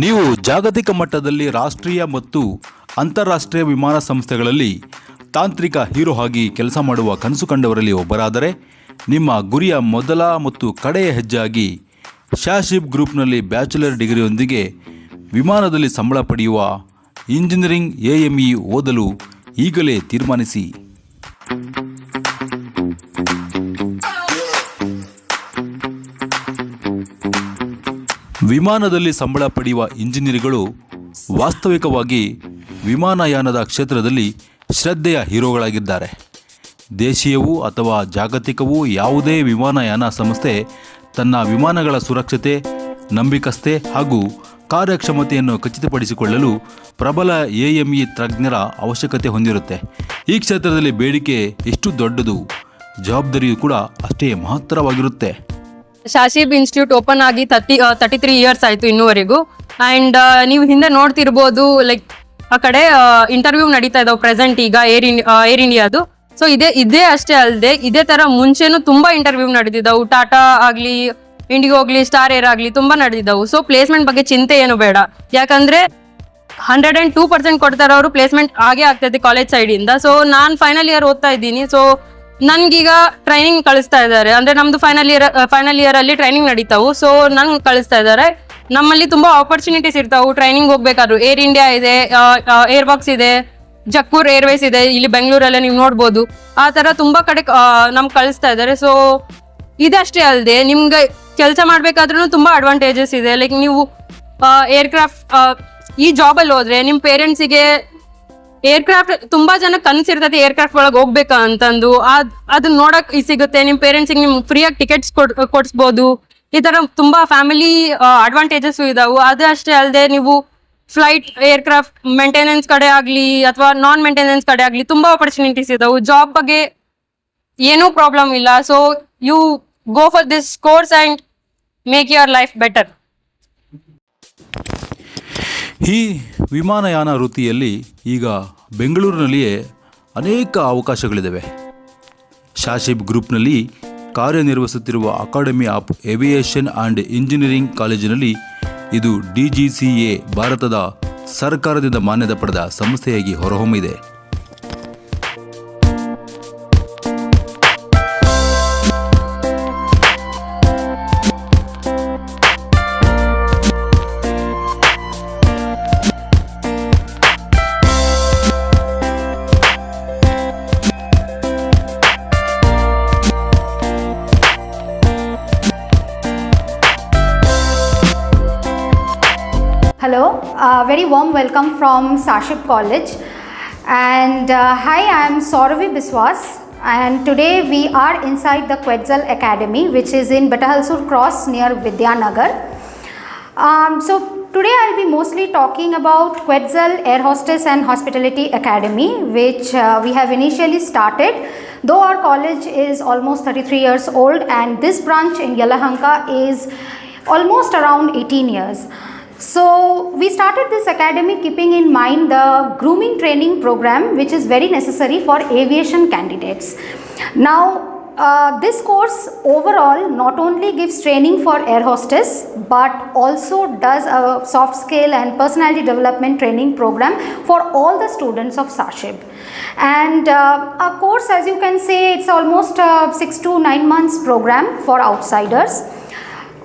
ನೀವು ಜಾಗತಿಕ ಮಟ್ಟದಲ್ಲಿ ರಾಷ್ಟ್ರೀಯ ಮತ್ತು ಅಂತಾರಾಷ್ಟ್ರೀಯ ವಿಮಾನ ಸಂಸ್ಥೆಗಳಲ್ಲಿ ತಾಂತ್ರಿಕ ಹೀರೋ ಆಗಿ ಕೆಲಸ ಮಾಡುವ ಕನಸು ಕಂಡವರಲ್ಲಿ ಒಬ್ಬರಾದರೆ ನಿಮ್ಮ ಗುರಿಯ ಮೊದಲ ಮತ್ತು ಕಡೆಯ ಹೆಜ್ಜೆಯಾಗಿ ಶಾಶಿಪ್ ಗ್ರೂಪ್ನಲ್ಲಿ ಬ್ಯಾಚುಲರ್ ಡಿಗ್ರಿಯೊಂದಿಗೆ ವಿಮಾನದಲ್ಲಿ ಸಂಬಳ ಪಡೆಯುವ ಇಂಜಿನಿಯರಿಂಗ್ ಎ ಎಂ ಇ ಓದಲು ಈಗಲೇ ತೀರ್ಮಾನಿಸಿ. ವಿಮಾನದಲ್ಲಿ ಸಂಬಳ ಪಡೆಯುವ ಇಂಜಿನಿಯರ್ಗಳು ವಾಸ್ತವಿಕವಾಗಿ ವಿಮಾನಯಾನದ ಕ್ಷೇತ್ರದಲ್ಲಿ ಶ್ರದ್ಧೆಯ ಹೀರೋಗಳಾಗಿದ್ದಾರೆ. ದೇಶೀಯವೂ ಅಥವಾ ಜಾಗತಿಕವೂ ಯಾವುದೇ ವಿಮಾನಯಾನ ಸಂಸ್ಥೆ ತನ್ನ ವಿಮಾನಗಳ ಸುರಕ್ಷತೆ ನಂಬಿಕಸ್ತೆ ಹಾಗೂ ಕಾರ್ಯಕ್ಷಮತೆಯನ್ನು ಖಚಿತಪಡಿಸಿಕೊಳ್ಳಲು ಪ್ರಬಲ ಎಎಂಇ ತಜ್ಞರ ಅವಶ್ಯಕತೆ ಹೊಂದಿರುತ್ತೆ. ಈ ಕ್ಷೇತ್ರದಲ್ಲಿ ಬೇಡಿಕೆ ಎಷ್ಟು ದೊಡ್ಡದು, ಜವಾಬ್ದಾರಿಯೂ ಕೂಡ ಅಷ್ಟೇ ಮಹತ್ತರವಾಗಿರುತ್ತೆ. ಶಾಶಿಬ್ ಇನ್ಸ್ಟಿಟ್ಯೂಟ್ ಓಪನ್ ಆಗಿ ತರ್ಟಿ ತರ್ಟಿ ತ್ರೀ ಇಯರ್ಸ್ ಆಯಿತು ಇನ್ನೂವರೆಗೂ. ಆ್ಯಂಡ್ ನೀವು ಹಿಂದೆ ನೋಡ್ತಿರ್ಬೋದು ಲೈಕ್ ಆ ಕಡೆ ಇಂಟರ್ವ್ಯೂ ನಡೀತಾ ಇದಾವೆ ಪ್ರೆಸೆಂಟ್ ಈಗ ಏರ್ ಏರ್ ಇಂಡಿಯಾದು ಸೊ ಇದೇ ಇದೇ ಅಷ್ಟೇ ಅಲ್ಲದೆ ಇದೇ ತರ ಮುಂಚೆನೂ ತುಂಬಾ ಇಂಟರ್ವ್ಯೂ ನಡೆದಿದ್ದವು. ಟಾಟಾ ಆಗಲಿ ಇಂಡಿಗೋ ಆಗಲಿ ಸ್ಟಾರ್ ಏರ್ ಆಗ್ಲಿ ತುಂಬಾ ನಡೆದಿದ್ದವು. ಸೊ ಪ್ಲೇಸ್ಮೆಂಟ್ ಬಗ್ಗೆ ಚಿಂತೆ ಏನು ಬೇಡ. ಯಾಕಂದ್ರೆ ಹಂಡ್ರೆಡ್ ಆ್ಯಂಡ್ ಟೂ ಪರ್ಸೆಂಟ್ ಕೊಡ್ತಾರೆ ಅವರು ಪ್ಲೇಸ್ಮೆಂಟ್ ಆಗೇ ಆಗ್ತೈತೆ ಕಾಲೇಜ್ ಸೈಡ್ ಇಂದ. ಸೊ ನಾನು ಫೈನಲ್ ಇಯರ್ ಓದ್ತಾ ಇದ್ದೀನಿ. ಸೊ ನನ್ಗೀಗ ಟ್ರೈನಿಂಗ್ ಕಳಿಸ್ತಾ ಇದ್ದಾರೆ. ಅಂದ್ರೆ ನಮ್ದು ಫೈನಲ್ ಇಯರ್ ಫೈನಲ್ ಇಯರ್ ಅಲ್ಲಿ ಟ್ರೈನಿಂಗ್ ನಡೀತಾವು. ಸೊ ನನ್ ಕಳಿಸ್ತಾ ಇದ್ದಾರೆ. ನಮ್ಮಲ್ಲಿ ತುಂಬಾ ಆಪರ್ಚುನಿಟೀಸ್ ಇರ್ತಾವು. ಟ್ರೈನಿಂಗ್ ಹೋಗ್ಬೇಕಾದ್ರು. ಏರ್ ಇಂಡಿಯಾ ಇದೆ ಏರ್ ಬಾಕ್ಸ್ ಇದೆ ಜಕ್ಪುರ್ ಏರ್ವೇಸ್ ಇದೆ. ಇಲ್ಲಿ ಬೆಂಗಳೂರಲ್ಲೇ ನೀವು ನೋಡ್ಬೋದು. ಆ ತರ ತುಂಬಾ ಕಡೆ ನಮ್ಗೆ ಕಳಿಸ್ತಾ ಇದ್ದಾರೆ. ಸೊ ಇದಷ್ಟೇ ಅಲ್ಲದೆ ನಿಮ್ಗೆ ಕೆಲಸ ಮಾಡ್ಬೇಕಾದ್ರೂ ತುಂಬಾ ಅಡ್ವಾಂಟೇಜಸ್ ಇದೆ. ಲೈಕ್ ನೀವು ಏರ್ಕ್ರಾಫ್ಟ್ ಈ ಜಾಬಲ್ಲಿ ಹೋದ್ರೆ ನಿಮ್ಮ ಪೇರೆಂಟ್ಸಿಗೆ ಏರ್ಕ್ರಾಫ್ಟ್ ತುಂಬಾ ಜನ ಕನ್ಸಿರ್ತೈತೆ ಏರ್ಕ್ರಾಫ್ಟ್ ಒಳಗೆ ಹೋಗ್ಬೇಕಾ ಅಂತಂದು. ಅದ್ ಅದನ್ನ ನೋಡಕ್ ಸಿಗುತ್ತೆ. ನಿಮ್ ಪೇರೆಂಟ್ಸಿಗೆ ನಿಮ್ ಫ್ರೀಯಾಗಿ ಟಿಕೆಟ್ಸ್ ಕೊಡ್ಸ್ಬೋದು. ಈ ತರ ತುಂಬಾ ಫ್ಯಾಮಿಲಿ ಅಡ್ವಾಂಟೇಜಸ್ ಇದಾವು. ಅದು ಅಷ್ಟೇ ಅಲ್ಲದೆ ನೀವು ಫ್ಲೈಟ್ ಏರ್ಕ್ರಾಫ್ಟ್ ಮೇಂಟೆನೆನ್ಸ್ ಕಡೆ ಆಗ್ಲಿ ಅಥವಾ ನಾನ್ ಮೇಂಟೆನೆನ್ಸ್ ಕಡೆ ಆಗ್ಲಿ ತುಂಬಾ ಆಪರ್ಚುನಿಟೀಸ್ ಇದಾವು. ಜಾಬ್ ಬಗ್ಗೆ ಏನೂ ಪ್ರಾಬ್ಲಮ್ ಇಲ್ಲ. So you go for this course and make your life better ಈ ವಿಮಾನಯಾನ ವೃತ್ತಿಯಲ್ಲಿ ಈಗ ಬೆಂಗಳೂರಿನಲ್ಲಿಯೇ ಅನೇಕ ಅವಕಾಶಗಳಿದ್ದಾವೆ ಶಾಶಿಬ್ ಗ್ರೂಪ್ನಲ್ಲಿ ಕಾರ್ಯನಿರ್ವಹಿಸುತ್ತಿರುವ academy of aviation and engineering ಕಾಲೇಜಿನಲ್ಲಿ ಇದು ಡಿ ಜಿ ಸಿ ಎ ಭಾರತದ ಸರ್ಕಾರದಿಂದ ಮಾನ್ಯತೆ ಪಡೆದ ಸಂಸ್ಥೆಯಾಗಿ ಹೊರಹೊಮ್ಮಿದೆ. Uh, very warm welcome from Saship College. And uh, hi, I am Sauravi Biswas. And today we are inside the Quetzal Academy, which is in Batahalsur Cross near Vidyanagar. Um, so today I'll be mostly talking about Quetzal Air Hostess and Hospitality Academy, which uh, we have initially started. Though our college is almost 33 years old, and this branch in Yelahanka is almost around 18 years. So, we started this academy keeping in mind the grooming training program, which is very necessary for aviation candidates. Now, uh, this course overall not only gives training for air hostess but also does a soft skill and personality development training program for all the students of Sashib. And uh, a course, as you can say, it's almost a six to nine months program for outsiders.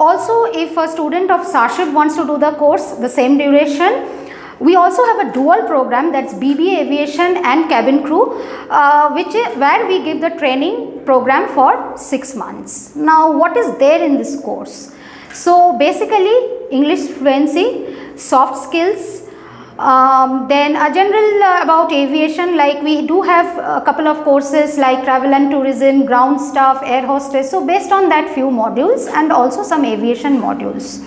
Also, if a student of Sashib wants to do the course, the same duration, we also have a dual program that's BBA Aviation and Cabin Crew, uh, which is where we give the training program for six months. Now, what is there in this course? So, basically, English fluency, soft skills, um, then a general uh, about aviation like we do have a couple of courses like travel and tourism ground staff air hostess. So based on that few modules and also some aviation modules.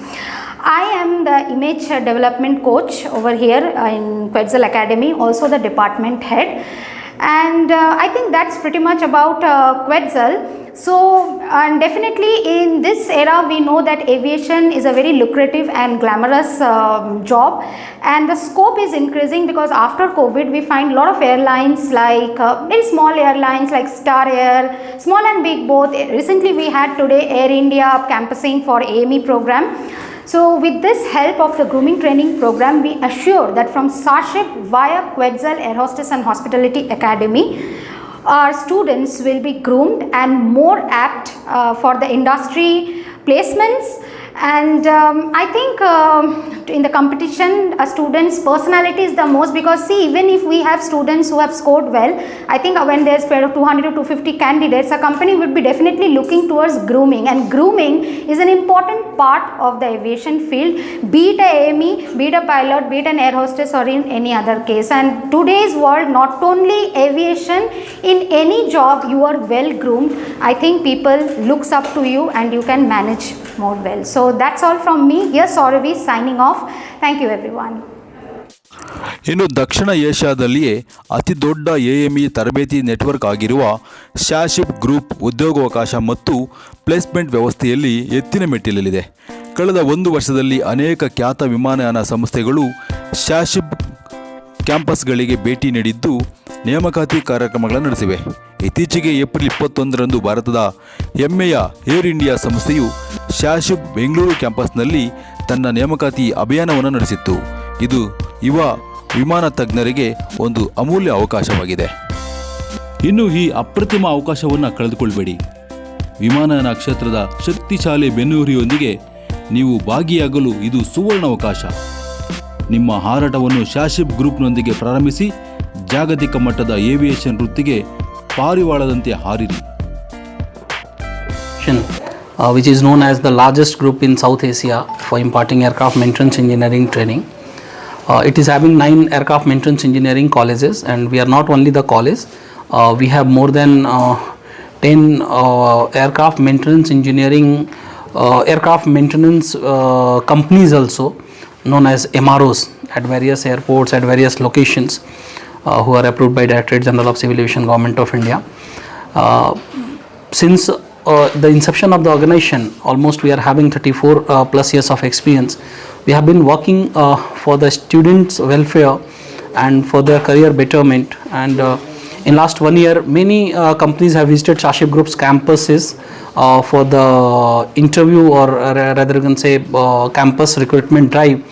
I am the image development coach over here in quetzal academy also the department head. And uh, i think that's pretty much about uh, quetzal so, and definitely in this era, we know that aviation is a very lucrative and glamorous um, job, and the scope is increasing because after COVID, we find a lot of airlines like uh, very small airlines like Star Air, small and big both. Recently, we had today Air India campusing for AME program. So, with this help of the grooming training program, we assure that from Sarship via Quetzal Air Hostess and Hospitality Academy, our students will be groomed and more apt uh, for the industry placements and um, i think um, in the competition a student's personality is the most because see even if we have students who have scored well i think when there's 200 to 250 candidates a company would be definitely looking towards grooming. And grooming is an important part of the aviation field be it a ame be it a pilot be it an air hostess or in any other case. And today's world not only aviation in any job you are well groomed. I think people looks up to you and you can manage more well. So that's all from me. Here Sauravi, signing off. Thank you, everyone. ಇನ್ನು ದಕ್ಷಿಣ ಏಷ್ಯಾದಲ್ಲಿಯೇ ಅತಿ ದೊಡ್ಡ AME ತರಬೇತಿ network ಆಗಿರುವ ಶಾಶಿಪ್ group ಉದ್ಯೋಗಾವಕಾಶ ಮತ್ತು placement ವ್ಯವಸ್ಥೆಯಲ್ಲಿ ಎತ್ತಿನ ಮೆಟ್ಟಿಲಲ್ಲಿದೆ. ಕಳೆದ ಒಂದು ವರ್ಷದಲ್ಲಿ ಅನೇಕ ಖ್ಯಾತ ವಿಮಾನಯಾನ ಸಂಸ್ಥೆಗಳು ಶಾಶಿಪ್ ಕ್ಯಾಂಪಸ್ಗಳಿಗೆ ಭೇಟಿ ನೀಡಿದ್ದು ನೇಮಕಾತಿ ಕಾರ್ಯಕ್ರಮಗಳನ್ನು ನಡೆಸಿವೆ. ಇತ್ತೀಚೆಗೆ ಏಪ್ರಿಲ್ ಇಪ್ಪತ್ತೊಂದರಂದು ಭಾರತದ ಹೆಮ್ಮೆಯ ಏರ್ ಇಂಡಿಯಾ ಸಂಸ್ಥೆಯು ಶಾಶುಬ್ ಬೆಂಗಳೂರು ಕ್ಯಾಂಪಸ್ನಲ್ಲಿ ತನ್ನ ನೇಮಕಾತಿ ಅಭಿಯಾನವನ್ನು ನಡೆಸಿತ್ತು. ಇದು ಯುವ ವಿಮಾನ ತಜ್ಞರಿಗೆ ಒಂದು ಅಮೂಲ್ಯ ಅವಕಾಶವಾಗಿದೆ. ಇನ್ನು ಈ ಅಪ್ರತಿಮ ಅವಕಾಶವನ್ನು ಕಳೆದುಕೊಳ್ಬೇಡಿ. ವಿಮಾನಯಾನ ಕ್ಷೇತ್ರದ ಶಕ್ತಿಶಾಲಿ ಬೆನ್ನೂರಿಯೊಂದಿಗೆ ನೀವು ಭಾಗಿಯಾಗಲು ಇದು ಸುವರ್ಣ ಅವಕಾಶ ನಿಮ್ಮ ಹಾರಾಟವನ್ನು ಶಾಶಿಪ್ ಗ್ರೂಪ್ನೊಂದಿಗೆ ಪ್ರಾರಂಭಿಸಿ ಜಾಗತಿಕ ಮಟ್ಟದ ಏವಿಯೇಷನ್ ವೃತ್ತಿಗೆ ಪಾರಿವಾಳದಂತೆ ಹಾರಿರಿ uh, which is known as the largest group in South Asia for imparting aircraft maintenance engineering training. Uh, it is having nine aircraft maintenance engineering colleges, and we are not only the college, uh, we have more than uh, 10 uh, aircraft maintenance engineering, uh, aircraft maintenance uh, companies also, known as MROs, at various airports, at various locations, uh, who are approved by Directorate General of Civil Aviation, Government of India. Uh, since uh, the inception of the organization, almost we are having 34 uh, plus years of experience. We have been working uh, for the students' welfare and for their career betterment. And uh, in last one year, many uh, companies have visited Shaship Group's campuses for the interview or uh, rather you can say uh, campus recruitment drive.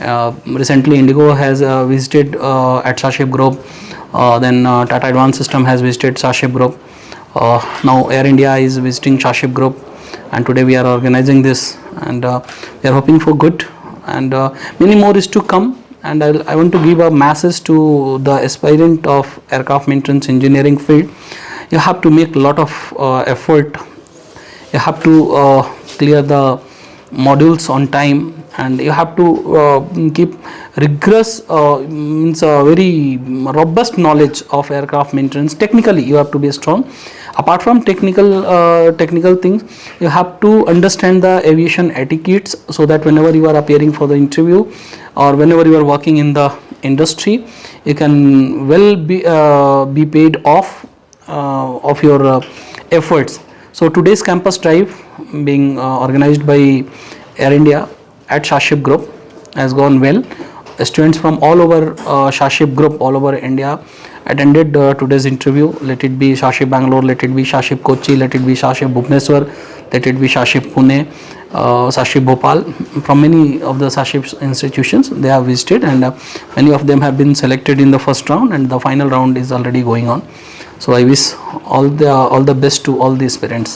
Uh, recently, Indigo has uh, visited uh, at Shaship Group. Uh, then uh, Tata Advanced System has visited Shaship Group. Uh, now Air India is visiting Shaship Group, and today we are organizing this, and uh, we are hoping for good, and uh, many more is to come. And I'll, I want to give a message to the aspirant of aircraft maintenance engineering field. You have to make a lot of uh, effort you have to uh, clear the modules on time and you have to uh, keep rigorous uh, means a very robust knowledge of aircraft maintenance. Technically you have to be strong. Apart from technical uh, technical things you have to understand the aviation etiquettes so that whenever you are appearing for the interview or whenever you are working in the industry you can well be uh, be paid off uh, of your uh, efforts so today's campus drive being uh, organized by Air India at Shaship Group has gone well. Students from all over uh, Shaship Group, all over India attended uh, today's interview. Let it be Shaship Bangalore, let it be Shaship Kochi, let it be Shaship Bhubaneswar, let it be Shaship Pune, uh, Shaship Bhopal. From many of the Shaship institutions they have visited and uh, many of them have been selected in the first round and the final round is already going on. So I wish all the all the best to all the aspirants.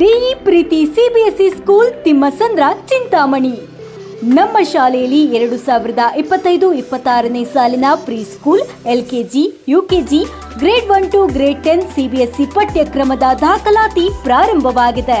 ಡಿಇ Preethi CBSE school Thimmasandra Chintamani ನಮ್ಮ ಶಾಲೆಯಲ್ಲಿ ಎರಡು ಸಾವಿರದ ಇಪ್ಪತ್ತೈದು, ಇಪ್ಪತ್ತಾರನೇ ಸಾಲಿನ pre school LKG UKG grade one to grade ten CBSE ಪಠ್ಯಕ್ರಮದ ದಾಖಲಾತಿ ಪ್ರಾರಂಭವಾಗಿದೆ